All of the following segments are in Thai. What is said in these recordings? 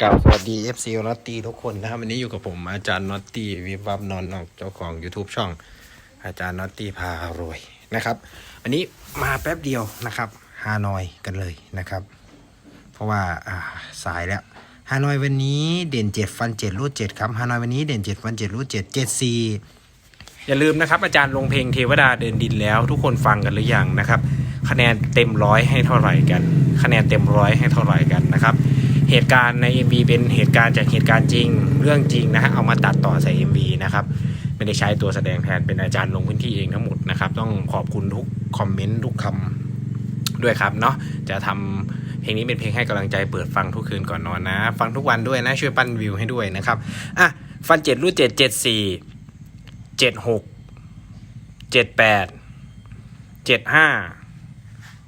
กล่าวสวัสดี FC น็อตตี้ทุกคนนะครับวันนี้อยู่กับผมอาจารย์น็อตตี้วิบวับนอนนอกเจ้าของ YouTube ช่อง อาจารย์น็อตตี้พารวยนะครับวันนี้มาแป๊บเดียวนะครับฮานอยกันเลยนะครับ เพราะว่าอ่าสายแล้วฮานอยวันนี้เด่น7ฟัน7รูด7ครับฮานอยวันนี้เด่น7ฟัน7รูด7 7 4อย่าลืมนะครับ อาจารย์ลงเพลงเทวดาเดินดินแล้ว ทุกคนฟังกันหรือยังนะครับ คะแนนเต็มร้อยให้เท่าไหร่กัน คะแนนเต็มร้อยให้เท่าไหร่กันนะครับ เหตุการณ์ใน MV เป็นเหตุการณ์จากเหตุการณ์จริง เรื่องจริงนะฮะเอามาตัดต่อใส่ MV นะครับไม่ได้ใช้ตัวแสดงแทนเป็นอาจารย์ลงพื้นที่เองทั้งหมดนะครับ ต้องขอบคุณทุกคอมเมนต์ทุกคำด้วยครับเนาะจะทำเพลงนี้เป็นเพลงให้กำลังใจเปิดฟังทุกคืนก่อนนอนนะ ฟังทุกวันด้วยนะ ช่วยปั้นวิวให้ด้วยนะครับอะฟันเจ็ดรูดเจ็ดเจ็ดสี่เจ็ดหกเจ็ดแปดเจ็ดห้า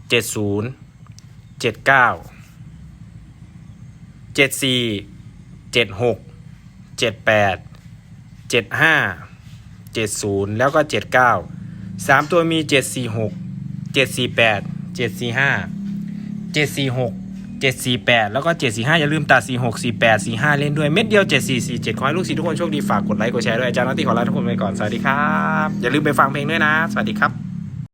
เจ็ดศูนย์เจ็ดเก้า เจ็ดสี่เจ็ดหกเจ็ดแปดเจ็ดห้าเจ็ดศูนย์แล้วก็เจ็ดเก้าสามตัวมีเจ็ดสี่หกเจ็ดสี่แปดเจ็ดสี่ห้าเจ็ดสี่หกเจ็ดสี่แปดแล้วก็เจ็ดสี่ห้าอย่าลืมตัดสี่หกสี่แปดสี่ห้าเล่นด้วยเม็ดเดียวเจ็ดสี่สี่เจ็ดขอให้ลูกศิษย์ทุกคนโชคดีฝากกดไลค์กดแชร์ด้วยอาจารย์นัตตี้ขอลาทุกคนไปก่อนสวัสดีครับ อย่าลืมไปฟังเพลงด้วยนะ สวัสดีครับ